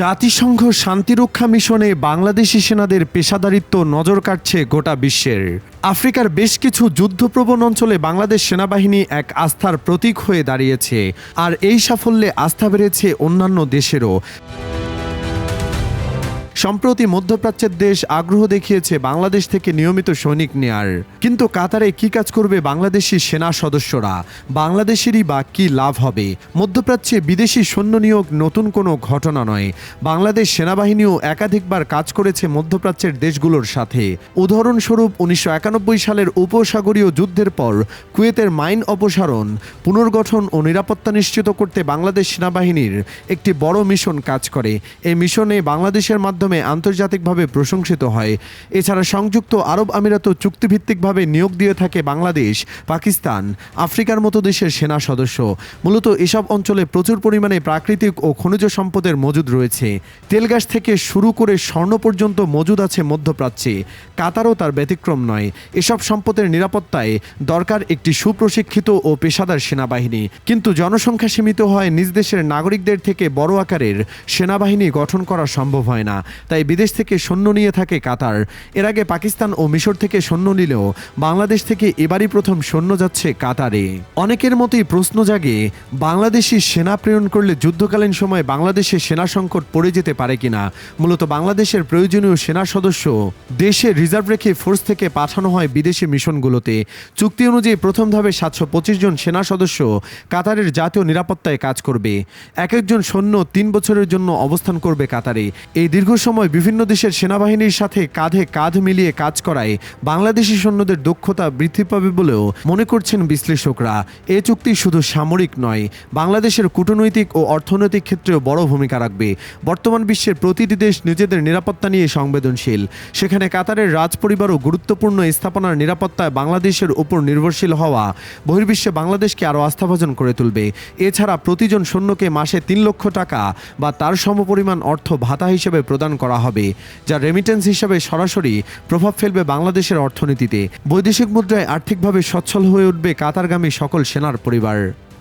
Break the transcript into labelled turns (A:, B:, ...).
A: জাতিসংঘ শান্তিরক্ষা মিশনে বাংলাদেশি সেনাদের পেশাদারিত্ব নজর কাটছে গোটা বিশ্বের। আফ্রিকার বেশ কিছু যুদ্ধপ্রবণ অঞ্চলে বাংলাদেশ সেনাবাহিনী এক আস্থার প্রতীক হয়ে দাঁড়িয়েছে, আর এই সাফল্যে আস্থা বেড়েছে অন্যান্য দেশেরও। সম্প্রতি মধ্যপ্রাচ্যের দেশ আগ্রহ দেখিয়েছে বাংলাদেশ থেকে নিয়মিত সৈনিক নেয়ার। কিন্তু কাতারে কি কাজ করবে বাংলাদেশি সেনা সদস্যরা? বাংলাদেশেরই বা কি লাভ হবে? মধ্যপ্রাচ্যে বিদেশি সৈন্য নিয়োগ নতুন কোনো ঘটনা নয়। বাংলাদেশ সেনাবাহিনীও একাধিকবার কাজ করেছে মধ্যপ্রাচ্যের দেশগুলোর সাথে। উদাহরণস্বরূপ, উনিশশো একানব্বই সালের উপসাগরীয় যুদ্ধের পর কুয়েতের মাইন অপসারণ, পুনর্গঠন ও নিরাপত্তা নিশ্চিত করতে বাংলাদেশ সেনাবাহিনীর একটি বড় মিশন কাজ করে। এই মিশনে বাংলাদেশের মাধ্যমে আন্তর্জাতিকভাবে প্রশংসিত হয়। এছাড়া সংযুক্ত আরব আমিরাত চুক্তিভিত্তিকভাবে নিয়োগ দিয়ে থাকে বাংলাদেশ, পাকিস্তান, আফ্রিকার মতো দেশের সেনা সদস্য। মূলত এসব অঞ্চলে প্রচুর পরিমাণে প্রাকৃতিক ও খনিজ সম্পদের মজুদ রয়েছে। তেল থেকে শুরু করে স্বর্ণ পর্যন্ত মজুদ আছে মধ্যপ্রাচ্যে। কাতারও তার ব্যতিক্রম নয়। এসব সম্পদের নিরাপত্তায় দরকার একটি সুপ্রশিক্ষিত ও পেশাদার সেনাবাহিনী। কিন্তু জনসংখ্যা সীমিত হয় নিজ দেশের নাগরিকদের থেকে বড় আকারের সেনাবাহিনী গঠন করা সম্ভব হয় না। তাই বিদেশ থেকে সৈন্য নিয়ে থাকে কাতার। এর আগে পাকিস্তান ও মিশর থেকে সৈন্য নিলেও বাংলাদেশ থেকে এবারই প্রথম সৈন্য যাচ্ছে কাতারে। অনেকের মতোই প্রশ্ন জাগে, বাংলাদেশি সেনা প্রেরণ করলে যুদ্ধকালীন সময় বাংলাদেশে সেনা সংকট পড়ে যেতে পারে কিনা? মূলত বাংলাদেশের প্রয়োজনীয় সেনা সদস্য দেশে রিজার্ভ রেখে ফোর্স থেকে পাঠানো হয় বিদেশি মিশনগুলোতে। চুক্তি অনুযায়ী প্রথম ধাপে সাতশো পঁচিশ জন সেনা সদস্য কাতারের জাতীয় নিরাপত্তায় কাজ করবে। এক একজন সৈন্য তিন বছরের জন্য অবস্থান করবে কাতারে। এই দীর্ঘ সময় বিভিন্ন দেশের সেনাবাহিনীর সাথে কাঁধে কাঁধ মিলিয়ে কাজ করায় বাংলাদেশি সৈন্যদের দক্ষতা বৃদ্ধি পাবে বলেও মনে করছেন বিশ্লেষকরা। এ চুক্তি শুধু সামরিক নয়, বাংলাদেশের কূটনৈতিক ও অর্থনৈতিক ক্ষেত্রেও বড় ভূমিকা রাখবে। বর্তমান বিশ্বের প্রতিটি দেশ নিজেদের নিরাপত্তা নিয়ে সংবেদনশীল। সেখানে কাতারের রাজ পরিবারও গুরুত্বপূর্ণ স্থাপনার নিরাপত্তায় বাংলাদেশের উপর নির্ভরশীল হওয়া। বহির্বিশ্বে বাংলাদেশকে আরও আস্থাভাজন করে তুলবে। এছাড়া প্রতিজন সৈন্যকে মাসে তিন লক্ষ টাকা বা তার সমপরিমাণ অর্থ ভাতা হিসেবে প্রদান করা হবে, যা রেমিটেন্স হিসাবে সরাসরি প্রভাব ফেলবে বাংলাদেশের অর্থনীতিতে। বৈদেশিক মুদ্রায় আর্থিকভাবে সচ্ছল হয়ে উঠবে কাতারগামী সকল সেনার পরিবার।